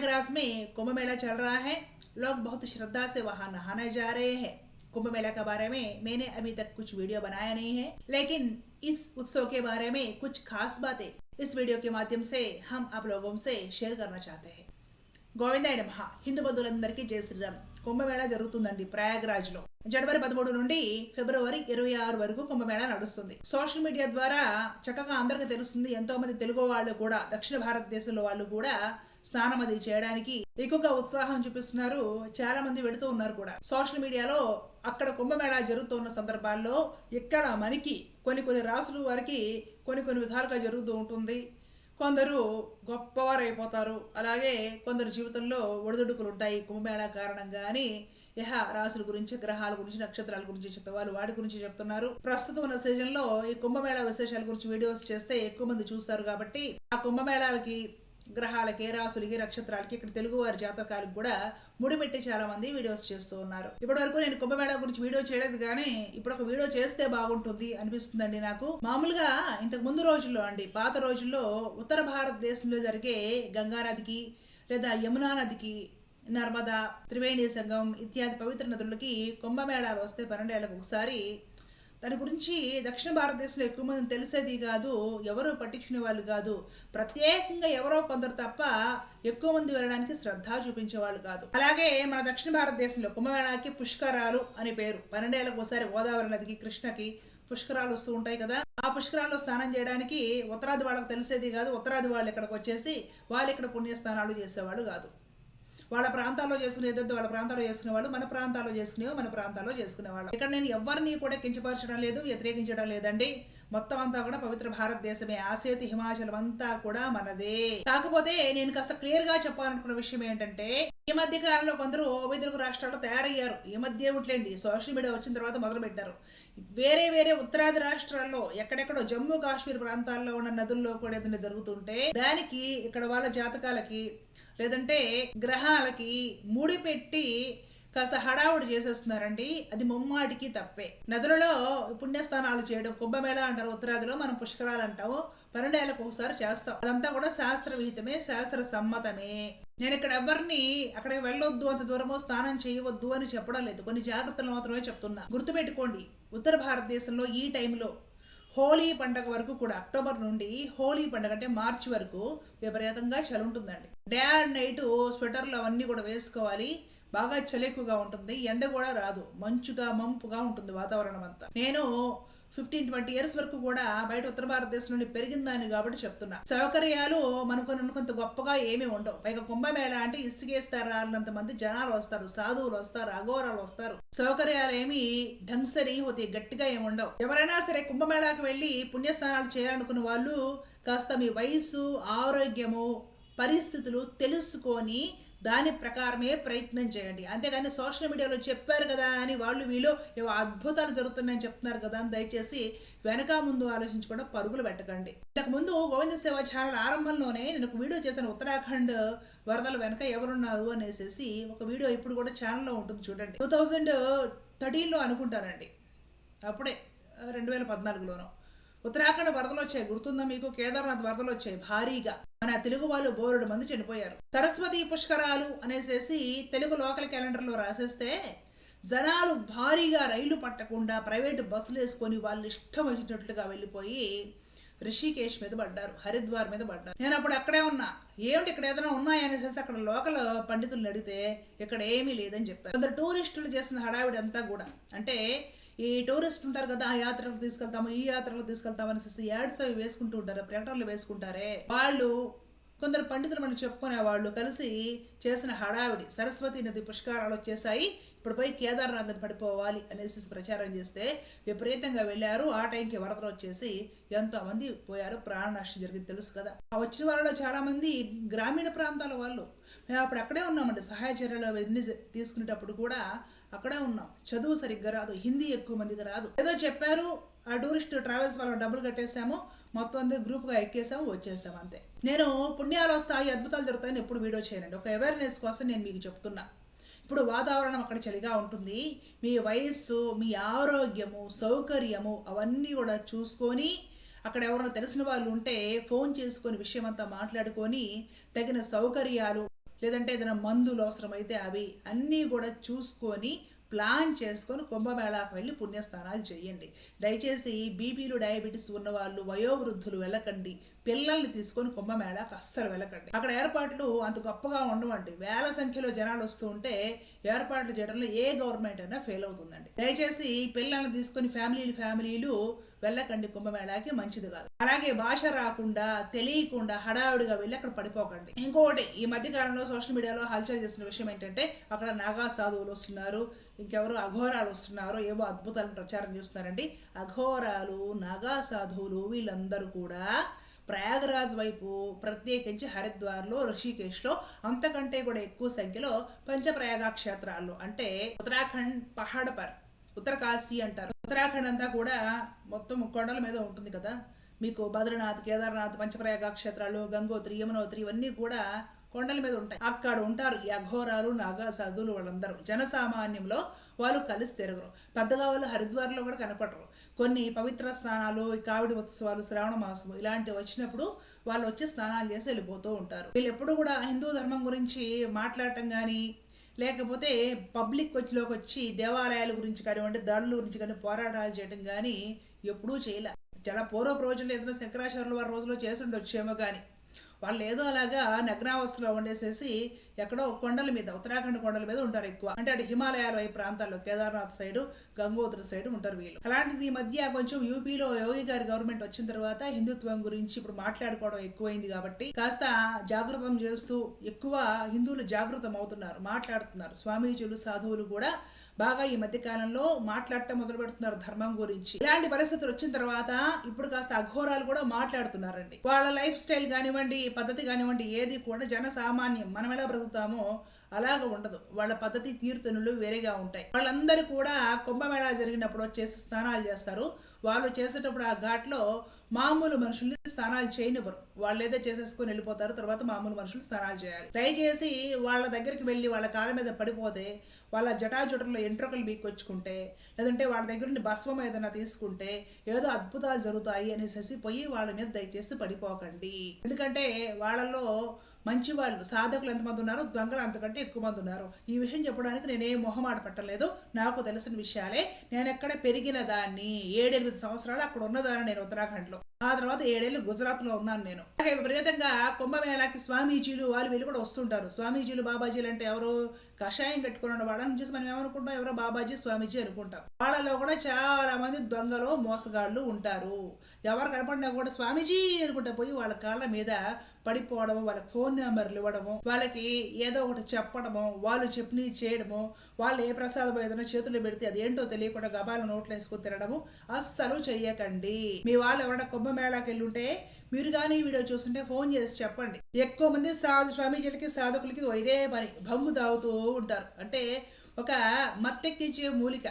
प्रयागराज में कुंभ मेला चल रहा है लोग बहुत श्रद्धा से वहां नहाने जा रहे हैं कुंभ मेला के बारे में मैंने अभी तक कुछ वीडियो बनाया नहीं है लेकिन इस उत्सव के बारे में कुछ खास बातें इस वीडियो के माध्यम से हम आप लोगों से शेयर करना चाहते हैं గోవిందాయుడు మహా హిందూ బంధువులందరికీ జయ శ్రీరామ్ కుంభమేళా జరుగుతుందండి ప్రయాగ్రాజ్ లో జనవరి పదమూడు నుండి ఫిబ్రవరి ఇరవై ఆరు వరకు కుంభమేళా నడుస్తుంది సోషల్ మీడియా ద్వారా చక్కగా అందరికీ తెలుస్తుంది ఎంతో మంది తెలుగు వాళ్ళు కూడా దక్షిణ భారతదేశంలో వాళ్ళు కూడా స్నానం అది చేయడానికి ఎక్కువగా ఉత్సాహం చూపిస్తున్నారు. చాలా మంది వెళుతూ ఉన్నారు కూడా. సోషల్ మీడియాలో అక్కడ కుంభమేళా జరుగుతున్న సందర్భాల్లో ఇక్కడ మనకి కొన్ని కొన్ని రాసులు వారికి కొన్ని కొన్ని విధాలుగా జరుగుతూ ఉంటుంది. కొందరు గొప్పవారు అయిపోతారు అలాగే కొందరు జీవితంలో ఒడిదుడుకులు ఉంటాయి కుంభమేళా కారణంగా అని యహ రాసుల గురించి గ్రహాల గురించి నక్షత్రాల గురించి చెప్పేవాళ్ళు వాటి గురించి చెప్తున్నారు. ప్రస్తుతం ఉన్న సీజన్లో ఈ కుంభమేళా విశేషాల గురించి వీడియోస్ చేస్తే ఎక్కువ మంది చూస్తారు కాబట్టి ఆ కుంభమేళాలకి గ్రహాలకి రాసులకి నక్షత్రాలకి ఇక్కడ తెలుగువారి జాతకాలకు కూడా ముడిపెట్టి చాలా మంది వీడియోస్ చేస్తూ ఉన్నారు. ఇప్పటి వరకు నేను కుంభమేళా గురించి వీడియో చేయలేదు కానీ ఇప్పుడు ఒక వీడియో చేస్తే బాగుంటుంది అనిపిస్తుందండి నాకు. మామూలుగా ఇంతకు ముందు రోజుల్లో అండి పాత రోజుల్లో ఉత్తర భారతదేశంలో జరిగే గంగా నదికి లేదా యమునా నదికి నర్మదా త్రివేణి సంఘం ఇత్యాది పవిత్ర నదులకి కుంభమేళాలు వస్తే పన్నెండేళ్ళకు ఒకసారి దాని గురించి దక్షిణ భారతదేశంలో ఎక్కువ మంది తెలిసేది కాదు ఎవరు పట్టించుకునే వాళ్ళు కాదు. ప్రత్యేకంగా ఎవరో కొందరు తప్ప ఎక్కువ మంది వెళ్ళడానికి శ్రద్ధ చూపించేవాళ్ళు కాదు. అలాగే మన దక్షిణ భారతదేశంలో కుంభమేళాకి పుష్కరాలు అని పేరు. పన్నెండేళ్ళకు ఒకసారి గోదావరి నదికి కృష్ణకి పుష్కరాలు వస్తూ ఉంటాయి కదా. ఆ పుష్కరాల్లో స్నానం చేయడానికి ఉత్తరాది వాళ్ళకి తెలిసేది కాదు. ఉత్తరాది వాళ్ళు ఇక్కడికి వచ్చేసి వాళ్ళు ఇక్కడ పుణ్యస్నానాలు చేసేవాళ్ళు కాదు. వాళ్ళ ప్రాంతాల్లో చేసుకునేది వాళ్ళ ప్రాంతాల్లో చేసుకునే వాళ్ళు మన ప్రాంతాల్లో చేసుకునేవో మన ప్రాంతాల్లో చేసుకునేవాళ్ళు. ఇక్కడ నేను ఎవరిని కూడా కించపరచడం లేదు వ్యతిరేకించడం లేదండి. మొత్తం అంతా కూడా పవిత్ర భారతదేశమే. ఆసేతు హిమాచలం అంతా కూడా మనదే. కాకపోతే నేను కాస్త క్లియర్గా చెప్పాలనుకున్న విషయం ఏంటంటే ఈ మధ్య కాలంలో కొందరు ఉభయ తెలుగు రాష్ట్రాల్లో తయారయ్యారు. ఈ మధ్య ఏమిట్లేండి? సోషల్ మీడియా వచ్చిన తర్వాత మొదలు పెట్టారు వేరే వేరే ఉత్తరాది రాష్ట్రాల్లో ఎక్కడెక్కడో జమ్మూ కాశ్మీర్ ప్రాంతాల్లో ఉన్న నదుల్లో కూడా ఏదైనా జరుగుతుంటే దానికి ఇక్కడ వాళ్ళ జాతకాలకి లేదంటే గ్రహాలకి ముడిపెట్టి కాస్త హడావుడి చేసేస్తున్నారండి. అది ముమ్మాటికి తప్పే. నదులలో పుణ్యస్నానాలు చేయడం కుంభమేళ అంటారు ఉత్తరాదిలో మనం పుష్కరాలు అంటాము. పన్నెండేళ్ళకు ఒకసారి చేస్తాం. అదంతా కూడా శాస్త్ర విహితమే శాస్త్ర సమ్మతమే నేను ఇక్కడ ఎవరిని అక్కడికి వెళ్ళొద్దు అంత దూరమో స్నానం చేయవద్దు అని చెప్పడం లేదు. కొన్ని జాగ్రత్తలు మాత్రమే చెప్తున్నా. గుర్తుపెట్టుకోండి ఉత్తర భారతదేశంలో ఈ టైంలో హోలీ పండగ వరకు కూడా అక్టోబర్ నుండి హోలీ పండగ అంటే మార్చి వరకు విపరీతంగా చలి ఉంటుందండి. డే అండ్ నైట్ స్వెటర్లు అవన్నీ కూడా వేసుకోవాలి. బాగా చలి ఎక్కువగా ఉంటుంది ఎండ కూడా రాదు మంచుగా మంపుగా ఉంటుంది వాతావరణం అంతా. నేను ఫిఫ్టీన్ ట్వంటీ ఇయర్స్ వరకు కూడా బయట ఉత్తర భారతదేశం నుండి పెరిగిందాన్ని కాబట్టి చెప్తున్నా. సౌకర్యాలు మనకు కొంత గొప్పగా ఏమీ ఉండవు. పైగా కుంభమేళ అంటే ఇసుకేస్తారా అన్నంత మంది జనాలు వస్తారు సాధువులు వస్తారు అఘోరాలు వస్తారు. సౌకర్యాలు ఏమి ఢంసరి హోతి గట్టిగా ఏమి ఉండవు. ఎవరైనా సరే కుంభమేళాకి వెళ్ళి పుణ్యస్నానాలు చేయాలనుకున్న వాళ్ళు కాస్త మీ వయసు ఆరోగ్యము పరిస్థితులు తెలుసుకొని దాని ప్రకారమే ప్రయత్నం చేయండి. అంతేగాని సోషల్ మీడియాలో చెప్పారు కదా అని వాళ్ళు వీళ్ళు ఏవో అద్భుతాలు జరుగుతున్నాయని చెప్తున్నారు కదా అని దయచేసి వెనక ముందు ఆలోచించకుండా పరుగులు పెట్టకండి. ఇంతకుముందు గోవింద సేవ ఛానల్ ఆరంభంలోనే నేను ఒక వీడియో చేశాను. ఉత్తరాఖండ్ వరదల వెనక ఎవరున్నారు అనేసి ఒక వీడియో ఇప్పుడు కూడా ఛానల్లో ఉంటుంది చూడండి. టూ థౌజండ్ థర్టీన్లో అనుకుంటానండి. అప్పుడే రెండు వేల పద్నాలుగులోనూ. ఉత్తరాఖండ్ వరదలు వచ్చాయి గుర్తుందా మీకు? కేదార్నాథ్ వరదలు వచ్చాయి భారీగా మన తెలుగు వాళ్ళు బోరుడు మంది చనిపోయారు. సరస్వతి పుష్కరాలు అనేసేసి తెలుగు లోకల్ క్యాలెండర్లో రాసేస్తే జనాలు భారీగా రైళ్ళు పట్టకుండా ప్రైవేటు బస్సులు వేసుకొని వాళ్ళు ఇష్టం వచ్చినట్లుగా వెళ్ళిపోయి రిషికేష్ మీద పడ్డారు. హరిద్వార్ మీద పడ్డారు. నేను అప్పుడు అక్కడే ఉన్నా. ఏమిటి ఇక్కడ ఏదైనా ఉన్నాయనేసి అక్కడ లోకల్ పండితులను అడిగితే ఇక్కడ ఏమీ లేదని చెప్పారు. కొందరు టూరిస్టులు చేసిన హడావిడి అంతా కూడా. అంటే ఈ టూరిస్ట్ ఉంటారు కదా ఆ యాత్రలకు తీసుకెళ్తాము ఈ యాత్రలకు తీసుకెళ్తాము అనేసి యాడ్స్ అవి వేసుకుంటూ ఉంటారు ప్రకటనలు వేసుకుంటారే. వాళ్ళు కొందరు పండితులు మనం చెప్పుకునే వాళ్ళు కలిసి చేసిన హడావిడి సరస్వతి నది పుష్కరాలు వచ్చేసాయి ఇప్పుడు పోయి కేదార్నాథ్ పడిపోవాలి అనేసి ప్రచారం చేస్తే విపరీతంగా వెళ్ళారు. ఆ టైంకి వరదలు వచ్చేసి ఎంతో మంది పోయారు. ప్రాణ నష్టం జరిగింది తెలుసు కదా. ఆ వచ్చిన వాళ్ళలో చాలామంది గ్రామీణ ప్రాంతాల వాళ్ళు. మేము అప్పుడు అక్కడే ఉన్నామండి. సహాయ చర్యలు అవన్నీ తీసుకునేటప్పుడు కూడా అక్కడే ఉన్నాం. చదువు సరిగ్గా రాదు. హిందీ ఎక్కువ మందికి రాదు. ఏదో చెప్పారు ఆ టూరిస్ట్ ట్రావెల్స్ వాళ్ళ డబ్బులు కట్టేసాము మొత్తం అందరూ గ్రూప్గా ఎక్కేసాము వచ్చేసాము అంతే. నేను పుణ్యాలు వస్తాయి అద్భుతాలు జరుగుతాయని ఎప్పుడు వీడియో చేయనండి. ఒక అవేర్నెస్ కోసం నేను మీకు చెప్తున్నా. ఇప్పుడు వాతావరణం అక్కడ చలిగా ఉంటుంది. మీ వయస్సు మీ ఆరోగ్యము సౌకర్యము అవన్నీ కూడా చూసుకొని అక్కడ ఎవరైనా తెలిసిన వాళ్ళు ఉంటే ఫోన్ చేసుకొని విషయం అంతా మాట్లాడుకొని తగిన సౌకర్యాలు లేదంటే ఏదైనా మందులు అవసరమైతే అవి అన్నీ కూడా చూసుకొని ప్లాన్ చేసుకొని కుంభమేళాకు వెళ్ళి పుణ్యస్నానాలు చేయండి. దయచేసి బీపీలు డయాబెటీస్ ఉన్నవాళ్ళు వయోవృద్ధులు వెళ్ళకండి. పిల్లల్ని తీసుకొని కుంభమేళాకు అస్సలు వెళ్ళకండి. అక్కడ ఏర్పాట్లు అంత గొప్పగా ఉండవండి. వేల సంఖ్యలో జనాలు వస్తూ ఉంటే ఏర్పాట్లు చేయడంలో ఏ గవర్నమెంట్ అయినా ఫెయిల్ అవుతుందండి. దయచేసి పిల్లల్ని తీసుకొని ఫ్యామిలీలు ఫ్యామిలీలు వెళ్ళకండి కుంభమేళాకి మంచిది కాదు. అలాగే భాష రాకుండా తెలియకుండా హడావుడిగా వెళ్ళి అక్కడ పడిపోకండి. ఇంకొకటి ఈ మధ్య కాలంలో సోషల్ మీడియాలో హల్చల్ చేసిన విషయం ఏంటంటే అక్కడ నాగా సాధువులు వస్తున్నారు ఇంకెవరు అఘోరాలు వస్తున్నారు ఏవో అద్భుతాలను ప్రచారం చేస్తున్నారండి. అఘోరాలు నాగా సాధువులు వీళ్ళందరూ కూడా ప్రయాగరాజ్ వైపు ప్రత్యేకించి హరిద్వార్లో ఋషికేశ్లో అంతకంటే కూడా ఎక్కువ సంఖ్యలో పంచప్రయాగ క్షేత్రాల్లో. అంటే ఉత్తరాఖండ్ పహాడ్ పర్ ఉత్తరకాశీ అంటారు. ఉత్తరాఖండ్ అంతా కూడా మొత్తం కొండల మీద ఉంటుంది కదా. మీకు బద్రీనాథ్ కేదార్నాథ్ పంచప్రయాగ క్షేత్రాలు గంగోత్రి యమునోత్రి ఇవన్నీ కూడా కొండల మీద ఉంటాయి. అక్కడ ఉంటారు ఈ అఘోరాలు నాగా సాధువులు వాళ్ళందరూ. జనసామాన్యంలో వాళ్ళు కలిసి తిరగరు. పెద్దగా వాళ్ళు హరిద్వార్లో కూడా కనపడరు. కొన్ని పవిత్ర స్నానాలు ఈ కావిడి ఉత్సవాలు శ్రావణ మాసం ఇలాంటివి వచ్చినప్పుడు వాళ్ళు వచ్చి స్నానాలు చేసి వెళ్ళిపోతూ ఉంటారు. వీళ్ళు ఎప్పుడు కూడా హిందూ ధర్మం గురించి మాట్లాడటం కానీ లేకపోతే పబ్లిక్ వచ్చిలోకి వచ్చి దేవాలయాల గురించి కానివ్వండి దాడుల గురించి కానీ పోరాటాలు చేయడం కానీ ఎప్పుడూ చేయలే. చాలా పూర్వపు రోజుల్లో ఏదైనా శంకరాచార్యుల వారి రోజుల్లో చేసి ఉండొచ్చేమో కానీ వాళ్ళు ఏదో అలాగా నగ్నావస్థలో ఉండేసేసి ఎక్కడో కొండల మీద ఉత్తరాఖండ్ కొండల మీద ఉంటారు ఎక్కువ. అంటే అటు హిమాలయాల వైపు ప్రాంతాల్లో కేదార్నాథ్ సైడ్ గంగోత్రి సైడ్ ఉంటారు వీళ్ళు. అలాంటిది ఈ మధ్య కొంచెం యూపీలో యోగి గారి గవర్నమెంట్ వచ్చిన తర్వాత హిందుత్వం గురించి ఇప్పుడు మాట్లాడుకోవడం ఎక్కువైంది కాబట్టి కాస్త జాగృతం చేస్తూ ఎక్కువ హిందువులు జాగృతం అవుతున్నారు మాట్లాడుతున్నారు. స్వామీజీలు సాధువులు కూడా బాగా ఈ మధ్య కాలంలో మాట్లాడటం మొదలు పెడుతున్నారు ధర్మం గురించి. ఇలాంటి పరిస్థితులు వచ్చిన తర్వాత ఇప్పుడు కాస్త అఘోరాలు కూడా మాట్లాడుతున్నారండి. వాళ్ళ లైఫ్ స్టైల్ కానివ్వండి పద్ధతి కానివ్వండి ఏది కూడా జన సామాన్యం మనం ఎలా బ్రతుకుతామో అలాగ ఉండదు. వాళ్ళ పద్ధతి తీరుతనులు వేరేగా ఉంటాయి. వాళ్ళందరూ కూడా కుంభమేళా జరిగినప్పుడు వచ్చేసి స్నానాలు చేస్తారు. వాళ్ళు చేసేటప్పుడు ఆ ఘాట్లో మామూలు మనుషుల్ని స్నానాలు చేయనివ్వరు. వాళ్ళు ఏదో చేసేసుకొని వెళ్ళిపోతారు. తర్వాత మామూలు మనుషులు స్నానాలు చేయాలి. దయచేసి వాళ్ళ దగ్గరికి వెళ్ళి వాళ్ళ కాళ్ళ మీద పడిపోతే వాళ్ళ జటాజుటల్లో ఎంట్రుకలు బీక్కొచ్చుకుంటే లేదంటే వాళ్ళ దగ్గర నుండి భస్వం ఏదైనా తీసుకుంటే ఏదో అద్భుతాలు జరుగుతాయి అనేసి పోయి వాళ్ళ మీద దయచేసి పడిపోకండి. ఎందుకంటే వాళ్ళలో మంచి వాళ్ళు సాధకులు ఎంతమంది ఉన్నారో దొంగలు అంతకంటే ఎక్కువ మంది ఉన్నారు. ఈ విషయం చెప్పడానికి నేనే మొహమాట పట్టలేదు. నాకు తెలిసిన విషయాలే. నేను ఎక్కడ పెరిగిన దాన్ని ఏడెనిమిది సంవత్సరాలు అక్కడ ఉన్నదాన్ని నేను ఉత్తరాఖండ్లో. ఆ తర్వాత ఏడేళ్ళు గుజరాత్లో ఉన్నాను నేను. అలాగే విపరీతంగా కుంభమేళాకి స్వామీజీలు వాళ్ళు వీళ్ళు కూడా వస్తుంటారు. స్వామీజీలు బాబాజీలు అంటే ఎవరు కషాయం కట్టుకున్న వాళ్ళని చూసి మనం ఏమనుకుంటాం? ఎవరో బాబాజీ స్వామీజీ అనుకుంటాం. వాళ్ళలో కూడా చాలా మంది దొంగలు మోసగాళ్ళు ఉంటారు. ఎవరు కనపడినా కూడా స్వామీజీ అనుకుంటే పోయి వాళ్ళ కాళ్ళ మీద పడిపోవడము వాళ్ళ ఫోన్ నెంబర్లు ఇవ్వడము వాళ్ళకి ఏదో ఒకటి చెప్పడము వాళ్ళు చెప్పినవి చేయడము వాళ్ళు ఏ ప్రసాదం ఏదైనా చేతులు పెడితే అది ఏంటో తెలియకుండా గబాల నోట్లు వేసుకొని తినడము అస్సలు చెయ్యకండి. మీ వాళ్ళు ఎవరైనా కుంభమేళాకి వెళ్ళి ఉంటే మీరు కానీ ఈ వీడియో చూస్తుంటే ఫోన్ చేసి చెప్పండి. ఎక్కువ మంది సాధు స్వామీజీలకి సాధకులకి ఇదే పని భంగు తాగుతూ ఉంటారు. అంటే ఒక మత్తెక్కించే మూలిక.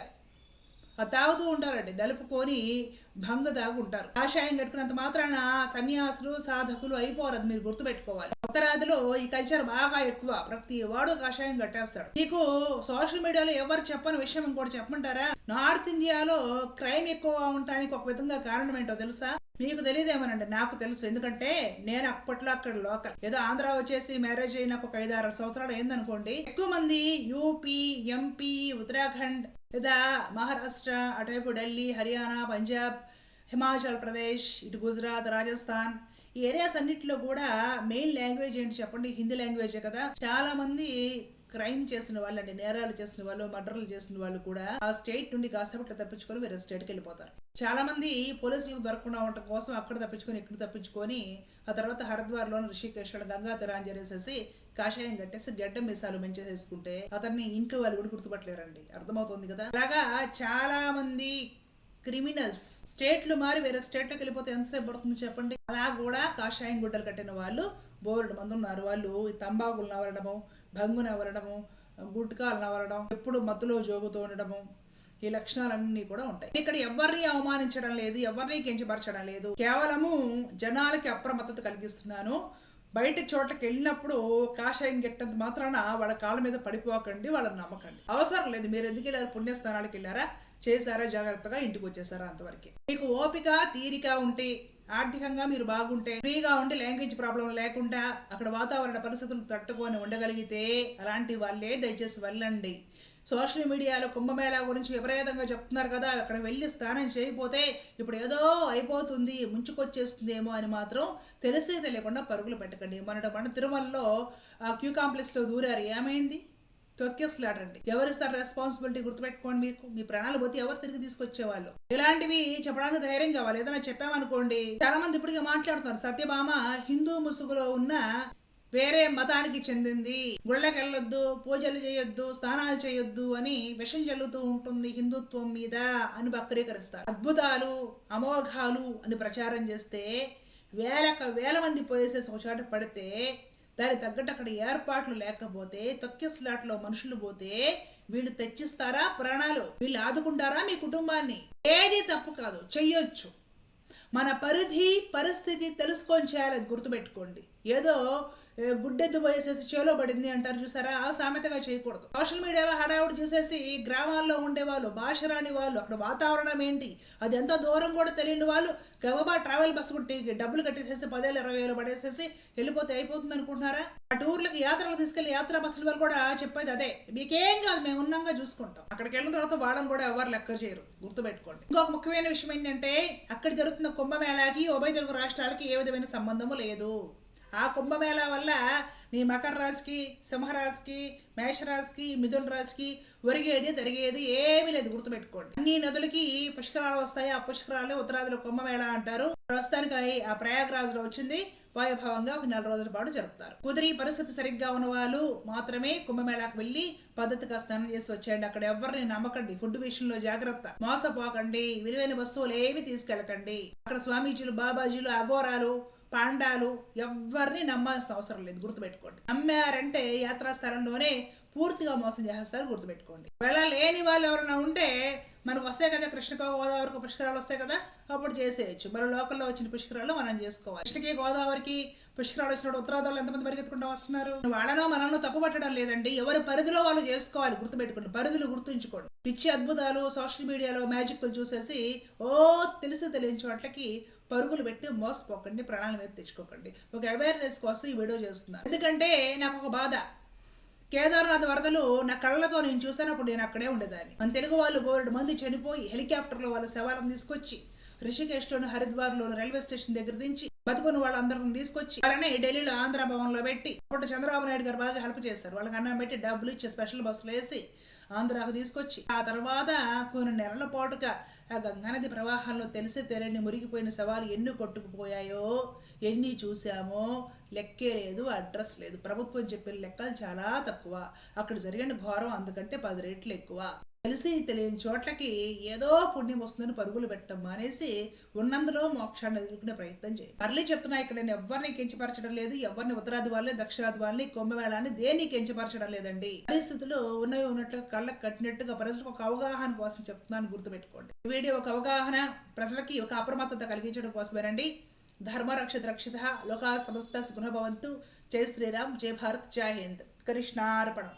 తాగుతూ ఉంటారండి. నలుపుకొని భంగ తాగుంటారు. కాషాయం కట్టుకున్నంత మాత్రాన సన్యాసులు సాధకులు అయిపోరు అది మీరు గుర్తుపెట్టుకోవాలి. ఉత్తరాదిలో ఈ కల్చర్ బాగా ఎక్కువ. ప్రతి వాడు కాషాయం కట్టేస్తాడు. మీకు సోషల్ మీడియాలో ఎవరు చెప్పని విషయం ఇంకోటి చెప్పమంటారా? నార్త్ ఇండియాలో క్రైమ్ ఎక్కువ ఉండటానికి ఒక విధంగా కారణం ఏంటో తెలుసా? మీకు తెలియదేమోనండి నాకు తెలుసు. ఎందుకంటే నేను అప్పట్లో అక్కడ లోకల్. ఏదో ఆంధ్ర వచ్చేసి మ్యారేజ్ అయిన ఒక ఐదు ఆరు సంవత్సరాలు అయిందనుకోండి ఎక్కువ మంది యూపీ ఎంపీ ఉత్తరాఖండ్ లేదా మహారాష్ట్ర అటువైపు ఢిల్లీ హర్యానా పంజాబ్ హిమాచల్ ప్రదేశ్ ఇటు గుజరాత్ రాజస్థాన్ ఈ ఏరియాస్ అన్నిటిలో కూడా మెయిన్ లాంగ్వేజ్ ఏంటి చెప్పండి? హిందీ లాంగ్వేజే కదా. చాలా మంది క్రైమ్ చేసిన వాళ్ళు అంటే నేరాలు చేసిన వాళ్ళు మర్డర్లు చేసిన వాళ్ళు కూడా ఆ స్టేట్ నుండి కాసేపట్లో తప్పించుకొని వేరే స్టేట్కి వెళ్ళిపోతారు. చాలా మంది పోలీసులకు దొరకకుండా ఉండటం కోసం అక్కడ తప్పించుకొని ఇక్కడ తప్పించుకొని ఆ తర్వాత హరిద్వార్లోని ఋషికేశ్వర గంగా తీరాంజనేసేసి కాషాయం కట్టేసి గడ్డ మీసాలు మెంచేసేసుకుంటే అతన్ని ఇంట్లో వాళ్ళు కూడా గుర్తుపట్టలేరండి. అర్థమవుతుంది కదా? అలాగా చాలా మంది క్రిమినల్స్ స్టేట్లు మారి వేరే స్టేట్లోకి వెళ్ళిపోతే ఎంతసేపు పడుతుంది చెప్పండి? అలా కూడా కాషాయం గుడ్డలు కట్టిన వాళ్ళు బోర్డు మంది ఉన్నారు వాళ్ళు తంబాకులు నవలడము భంగు నవలడము గుట్కాలు నవలడం ఎప్పుడు మత్తులో జోగుతూ ఉండడము ఈ లక్షణాలన్నీ కూడా ఉంటాయి. ఇక్కడ ఎవరిని అవమానించడం లేదు ఎవరిని కించపరచడం లేదు. కేవలము జనాలకి అప్రమత్తత కలిగిస్తున్నాను. బయట చోట్లకి వెళ్ళినప్పుడు కాషాయం గెట్టంత మాత్రాన వాళ్ళ కాళ్ళ మీద పడిపోకండి వాళ్ళని నమ్మకండి. అవసరం లేదు మీరు ఎందుకు వెళ్ళారు? పుణ్యస్థానాలకు వెళ్ళారా? చేశారా? జాగ్రత్తగా ఇంటికి వచ్చేసారా అంతవరకు. మీకు ఓపిక తీరిక ఉంటే ఆర్థికంగా మీరు బాగుంటే ఫ్రీగా ఉండి లాంగ్వేజ్ ప్రాబ్లం లేకుండా అక్కడ వాతావరణ పరిస్థితులు తట్టుకొని ఉండగలిగితే అలాంటి వాళ్ళే దయచేసి వెళ్ళండి. సోషల్ మీడియాలో కుంభమేళా గురించి విపరీతంగా చెప్తున్నారు కదా అక్కడ వెళ్ళి స్నానం చేయకపోతే ఇప్పుడు ఏదో అయిపోతుంది ముంచుకొచ్చేస్తుందేమో అని మాత్రం తెలిసే తెలియకుండా పరుగులు పెట్టకండి. మన మన తిరుమలలో ఆ క్యూ కాంప్లెక్స్లో దూరారు. ఏమైంది? తొక్కేసలాడండి. ఎవరిస్తారు రెస్పాన్సిబిలిటీ గుర్తుపెట్టుకోండి మీకు. మీ ప్రాణాలు పోతే ఎవరు తిరిగి తీసుకొచ్చేవాళ్ళు? ఇలాంటివి చెప్పడానికి ధైర్యం కావాలి. ఏదైనా చెప్పామనుకోండి చాలా మంది ఇప్పటికే మాట్లాడుతున్నారు. సత్యభామ హిందూ ముసుగులో ఉన్న వేరే మతానికి చెందింది. గుళ్ళకి వెళ్ళొద్దు పూజలు చేయొద్దు స్నానాలు చేయొద్దు అని విషం చల్లుతూ ఉంటుంది హిందుత్వం మీద అని వక్రీకరిస్తారు. అద్భుతాలు అమోఘాలు అని ప్రచారం చేస్తే వేలక వేల మంది పోయేసే ఒక చోట పడితే దాని తగ్గట్టు అక్కడ ఏర్పాట్లు లేకపోతే తొక్కి స్లాట్లో మనుషులు పోతే వీళ్ళు తెచ్చిస్తారా ప్రాణాలు? వీళ్ళు ఆదుకుంటారా మీ కుటుంబాన్ని? ఏది తప్పు కాదు చెయ్యొచ్చు. మన పరిధి పరిస్థితి తెలుసుకొని చేయాలని గుర్తుపెట్టుకోండి. ఏదో గుడ్డెద్దు పోయేసేసి చేలో పడింది అంటారు చూసారా? ఆ సామెతగా చేయకూడదు. సోషల్ మీడియాలో హడావుడు చూసేసి గ్రామాల్లో ఉండేవాళ్ళు భాష రాని వాళ్ళు అక్కడ వాతావరణం ఏంటి అది ఎంత దూరం కూడా తెలియని వాళ్ళు గబబా ట్రావెల్ బస్సు కుట్టి డబ్బులు కట్టేసేసి పదేళ్ళు ఇరవై వేలు పడేసేసి వెళ్ళిపోతే అయిపోతుంది అనుకుంటున్నారా? ఆ టూర్లకు యాత్రలు తీసుకెళ్ళి యాత్రా బస్సుల వాళ్ళు కూడా చెప్పేది అదే. మీకేం కాదు మేము ఉన్నాగా చూసుకుంటాం. అక్కడికి వెళ్ళిన తర్వాత వాళ్ళని కూడా ఎవరు లెక్క చేయరు. గుర్తుపెట్టుకోండి. ఇంకొక ముఖ్యమైన విషయం ఏంటంటే అక్కడ జరుగుతున్న కుంభమేళాకి ఉభయ తెలుగు రాష్ట్రాలకి ఏ విధమైన సంబంధము లేదు. ఆ కుంభమేళా వల్ల నీ మకర రాశికి సింహరాశికి మేషరాశికి మిథున రాశికి ఒరిగేది జరిగేది ఏమీ లేదు. గుర్తుపెట్టుకోండి. అన్ని నదులకి పుష్కరాలు వస్తాయి. ఆ పుష్కరాలు ఉత్తరాదిలో కుంభమేళా అంటారు. ప్రస్తుతానికి ఆ ప్రయాగరాజులో వచ్చింది. వాయుభావంగా ఒక నెల రోజుల పాటు జరుపుతారు. కుదిరి పరిస్థితి సరిగ్గా ఉన్న వాళ్ళు మాత్రమే కుంభమేళాకు వెళ్ళి పద్ధతిగా స్నానం చేసి వచ్చేయండి. అక్కడ ఎవరిని నమ్మకండి. ఫుడ్ విషయంలో జాగ్రత్త. మోసపోకండి. విలువైన వస్తువులు ఏమి తీసుకెళ్ళకండి. అక్కడ స్వామీజీలు బాబాజీలు అఘోరాలు పాండాలు ఎవరిని నమ్మాల్సిన అవసరం లేదు. గుర్తుపెట్టుకోండి. నమ్మారంటే యాత్రా స్థలంలోనే పూర్తిగా మోసం చేస్తారు గుర్తుపెట్టుకోండి. వెళ్ళలేని వాళ్ళు ఎవరైనా ఉంటే మనకు వస్తాయి కదా కృష్ణ గోదావరికి పుష్కరాలు వస్తాయి కదా అప్పుడు చేసేయచ్చు. మరి లోకల్లో వచ్చిన పుష్కరాలు మనం చేసుకోవాలి. కృష్ణకి గోదావరికి పుష్కరాలు వచ్చినప్పుడు ఉత్తరాదాలు ఎంతమంది పరిగెత్తుకుంటూ వస్తున్నారు? వాళ్ళనో మనల్ని తప్పు పట్టడం లేదండి. ఎవరి పరిధిలో వాళ్ళు చేసుకోవాలి. గుర్తుపెట్టుకోండి. పరిధులు గుర్తుంచుకోండి. పిచ్చి అద్భుతాలు సోషల్ మీడియాలో మ్యాజిక్లు చూసేసి ఓ తెలిసి తెలియని చోట్లకి పరుగులు పెట్టి మోసపోకండి ప్రాణాల మీద తెచ్చుకోకండి. ఒక అవేర్నెస్ కోసం ఈ వీడియో చేస్తున్నాను. ఎందుకంటే నాకు ఒక బాధ. కేదార్నాథ్ వరదలు నా కళ్ళతో నేను చూసినప్పుడు నేను అక్కడే ఉండేదాన్ని. మన తెలుగు వాళ్ళు బోర్డు మంది చనిపోయి హెలికాప్టర్లో వాళ్ళ శవాలను తీసుకొచ్చి రిషికేశ్లోను హరిద్వార్లోను రైల్వే స్టేషన్ దగ్గర దించి బతుకున్న వాళ్ళందరిని తీసుకొచ్చి అలానే ఢిల్లీలో ఆంధ్ర భవన్లో పెట్టి అప్పుడు చంద్రబాబు నాయుడు గారు బాగా హెల్ప్ చేశారు. వాళ్ళకి అన్నం పెట్టి డబ్బులు ఇచ్చి స్పెషల్ బస్సులు వేసి ఆంధ్రాకు తీసుకొచ్చి ఆ తర్వాత కొన్ని నెలల పాటుగా ఆ గంగానది ప్రవాహంలో తెలిసి తెలియని మురిగిపోయిన సవాలు ఎన్ని కొట్టుకుపోయాయో ఎన్ని చూసామో లెక్కే లేదు అడ్రస్ లేదు. ప్రభుత్వం చెప్పిన లెక్కలు చాలా తక్కువ. అక్కడ జరిగిన ఘోరం అందుకంటే పది రెట్లు ఎక్కువ. తెలిసి తెలియని చోట్లకి ఏదో పుణ్యం వస్తుందని పరుగులు పెట్టడం మానేసి ఉన్నందులో మోక్షాన్ని ఎదుర్కొనే ప్రయత్నం చేయి. మళ్ళీ చెప్తున్నా ఇక్కడ నేను ఎవరిని కించపరచడం లేదు ఎవరిని ఉత్తరాది వాళ్ళని దక్షిణాది వాళ్ళని కుంభమేళాన్ని దేన్ని కించపరచడం లేదండి. పరిస్థితులు ఉన్నవి ఉన్నట్లు కళ్ళకు కట్టినట్టుగా ప్రజలకు ఒక అవగాహన కోసం చెప్తున్నాను గుర్తుపెట్టుకోండి. ఈ వీడియో ఒక అవగాహన ప్రజలకి ఒక అప్రమత్తత కలిగించడం కోసమేనండి. ధర్మరక్షిత రక్షిత లోకా సమస్త సుగుణభవంతు జై శ్రీరామ్ జై భారత్ జై హింద్. కృష్ణార్పణం